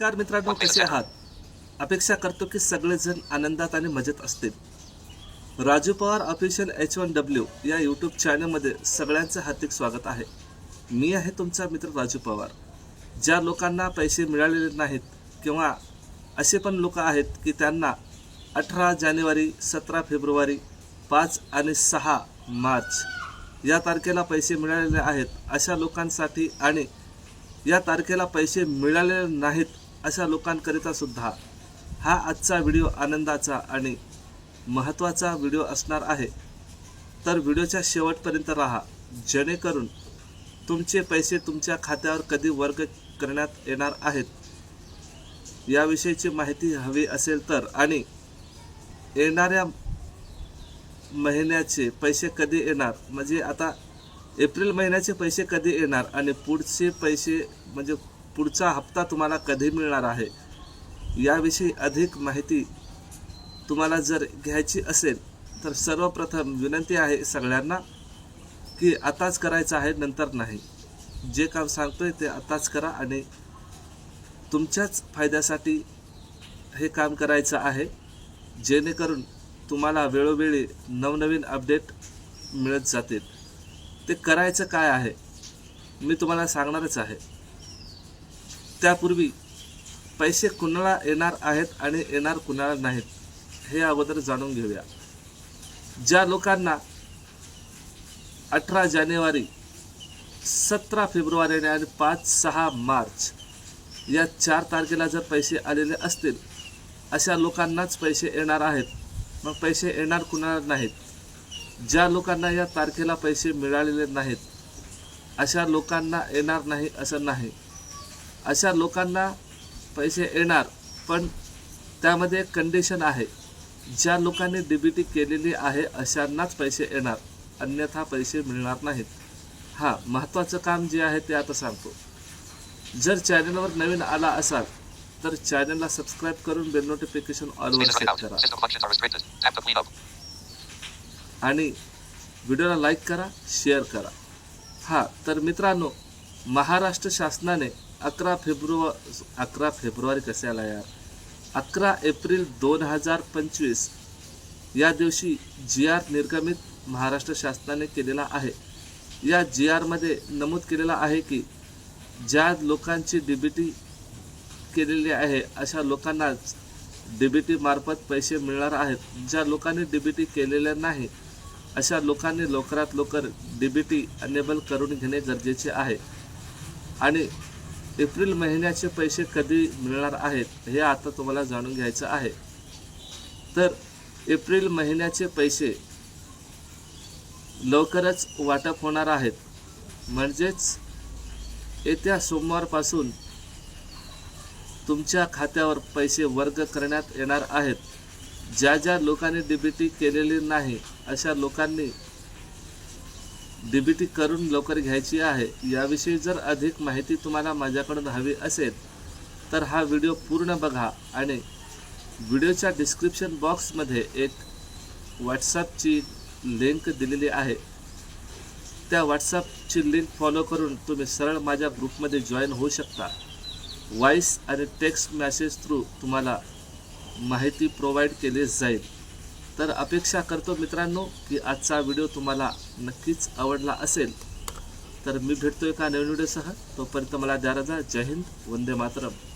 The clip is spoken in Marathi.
नमस्कार मित्रांनो कसे आहात? अपेक्षा करतो की सगळेजण आनंदात आणि मजेत असतील. Raju Pawar official H one W या यूट्यूब चॅनलमध्ये सगळ्यांचं हार्दिक स्वागत आहे. मी आहे तुमचा मित्र राजू पवार. ज्या लोकांना पैसे मिळालेले नाहीत किंवा असे पण लोक आहेत की त्यांना अठरा जानेवारी सतरा फेब्रुवारी पाच आणि सहा मार्च या तारखेला पैसे मिळालेले आहेत अशा लोकांसाठी आणि या तारखेला पैसे मिळालेले नाहीत अशा लोकांकरिता सुद्धा हा आजचा व्हिडिओ आनंदाचा आणि महत्त्वाचा व्हिडिओ असणार आहे. तर व्हिडिओच्या शेवटपर्यंत राहा. जेणेकरून तुमचे पैसे तुमच्या खात्यावर कधी वर्ग करण्यात येणार आहेत याविषयीची माहिती हवी असेल तर आणि येणाऱ्या महिन्याचे पैसे कधी येणार? म्हणजे आता एप्रिल महिन्याचे पैसे कधी येणार आणि पुढचे पैसे म्हणजे पुढचा हप्ता तुम्हाला कधी मिळणार आहे? याविषयी अधिक माहिती तुम्हाला जर घ्यायची असेल तर सर्वप्रथम विनंती आहे सगळ्यांना की आताच करायचं आहे नंतर नाही. जे काम सांगतोय ते आताच करा आणि तुमच्याच फायद्यासाठी हे काम करायचं आहे. जेणेकरून तुम्हाला वेळोवेळी नवनवीन अपडेट मिळत जातील. ते करायचं काय आहे? मी तुम्हाला सांगणारच आहे. त्यापूर्वी पैसे कुणाला येणार आहेत आणि येणार कुणाला नाहीत हे अगोदर जाणून घेऊया. ज्या लोकांना अठरा जानेवारी सतरा फेब्रुवारी आणि पाच सहा मार्च या चार तारखेला जर पैसे आलेले असतील अशा लोकांनाच पैसे येणार आहेत. मग पैसे येणार कुणाला नाहीत? ज्या लोकांना या तारखेला पैसे मिळालेले नाहीत अशा लोकांना येणार नाही असं नाही. अशा लोकांना पैसे येणार पण त्यामध्ये कंडिशन आहे. ज्या लोकांनी डीबीटी केलेली आहे अशांनाच पैसे येणार. अन्यथा पैसे मिळणार नाहीत. हां महत्त्वाचं काम जे आहे ते आता सांगतो. जर चॅनलवर नवीन आला असाल तर चॅनलला सबस्क्राईब करून बेल नोटिफिकेशन ऑलवर सेट करा. आणि व्हिडिओला लाईक करा शेअर करा. हां तर मित्रांनो महाराष्ट्र शासनाने अकरा फेब्रुवारी अकरा फेब्रुवारी कसे आला यार? अकरा एप्रिल दोन हजार पंचवीस. या दिवशी जी आर निर्गमित महाराष्ट्र शासनाने केलेला आहे. या जी आरमध्ये नमूद केलेला आहे की ज्या लोकांची डी बी टी केलेली आहे अशा लोकांनाच डी बी टी मार्फत पैसे मिळणार आहेत. ज्या लोकांनी डी बी टी केलेल्या नाही अशा लोकांनी लवकरात लवकर डी बी टी अनेबल करून घेणे गरजेचे आहे. आणि एप्रिल महिन्याचे पैसे कधी मिळणार आहेत हे आता तुम्हाला जाणून घ्यायचं आहे. तर एप्रिल महिन्याचे पैसे लवकरच वाटप होणार आहेत. म्हणजेच येत्या सोमवारपासून तुमच्या खात्यावर पैसे वर्ग करण्यात येणार आहेत. ज्या ज्या लोकांनी डी बी टी केलेली नाही अशा लोकांनी डी बी टी करून लवकर घ्यायची आहे. याविषयी जर अधिक माहिती तुम्हाला माझ्याकडून हवी असेल तर हा व्हिडिओ पूर्ण बघा आणि व्हिडिओच्या डिस्क्रिप्शन बॉक्समध्ये एक व्हॉट्सअपची लिंक दिलेली आहे. त्या व्हॉट्सअपची लिंक फॉलो करून तुम्ही सरळ माझ्या ग्रुपमध्ये जॉईन होऊ शकता. व्हॉईस आणि टेक्स्ट मॅसेज थ्रू तुम्हाला माहिती प्रोव्हाइड केली जाईल. तर अपेक्षा करतो मित्रांनो की आजचा व्हिडिओ तुम्हाला नक्कीच आवडला असेल. तर मी भेटतो एका नवीन व्हिडिओसह. तोपर्यंत मला द्या रजा. जय हिंद. वंदे मातरम.